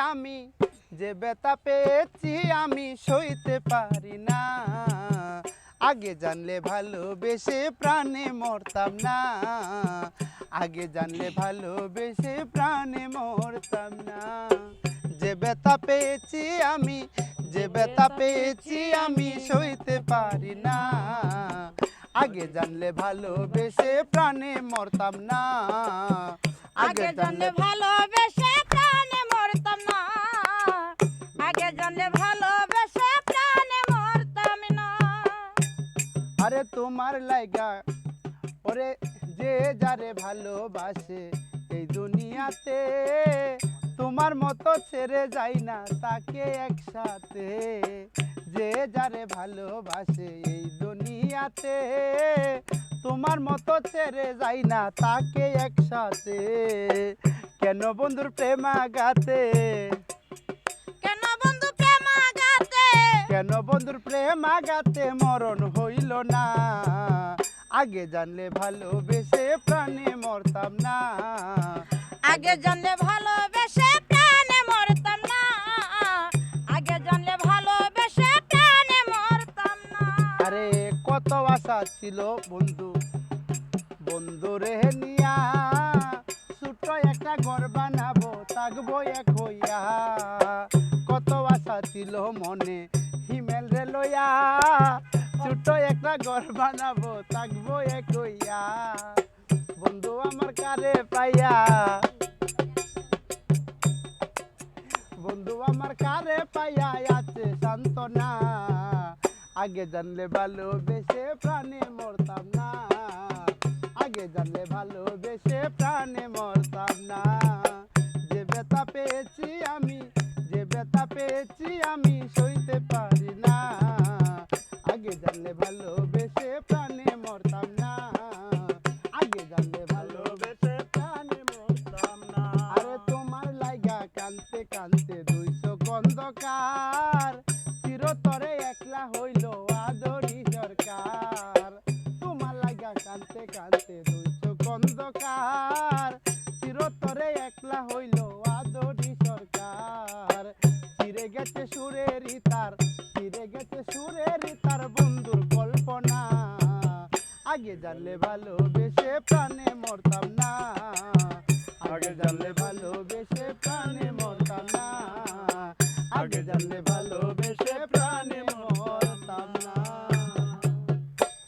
আমি যে ব্যথা পেয়েছি আমি সইতে পারি না। আগে জানলে ভালোবেসে প্রাণে মরতাম না। আগে জানলে ভালোবেসে প্রাণে মরতাম না। যে ব্যথা পেয়েছি আমি যে ব্যথা পেয়েছি আমি সইতে পারি না। আগে জানলে ভালোবেসে প্রাণে মরতাম না। আগে জানলে ভালোবেসে তোমার লাইগা। ওরে যে যারে ভালোবাসে এই দুনিয়াতে, তোমার মতো ছেড়ে যাই না তাকে একসাথে। যে যারে ভালোবাসে এই দুনিয়াতে, তোমার মতো ছেড়ে যাই না তাকে একসাথে। কেন বন্ধুর প্রেমাগাতে কেন বন্ধুর প্রেম আগাতে মরণ হইল না? আগে জানলে ভালোবেসে প্রাণে মরতাম না। আগে জানলে ভালোবেসে প্রাণে মরতাম না। আগে জানলে ভালোবেসে প্রাণে মরতাম না। আরে কত আশা ছিল বন্ধু বন্ধু রে নিয়া। ছোট একটা ঘর বানাবো থাকব এক হইয়া। কত আশা ছিল মনে ছোট একটা ঘর বানাবো, থাকব এক হইয়া বন্ধু আমার কারে পাইয়া। বন্ধু আমার কারে পাইয়া আছে আগে জানলে ভালোবেসে প্রাণে মরতাম না। আগে জানলে ভালোবেসে প্রাণে মরতাম না। যে ব্যথা পেয়েছি আমি, যে ব্যথা পেয়েছি আমি সইতে দুইশো গন্ধকার চিরতরে একলা হইল আদরি সরকার। তোমার লাগা কানতে কানতে দুইশো গন্ধকার চিরতরে একলা হইল আদরি সরকার। চিরে গেছে সুরের তার চিরে গেছে সুরের তার বন্ধুর কল্পনা। আগে জানলে ভালোবেসে প্রাণে মরতাম না। আগে জানলে ভালোবেসে প্রাণে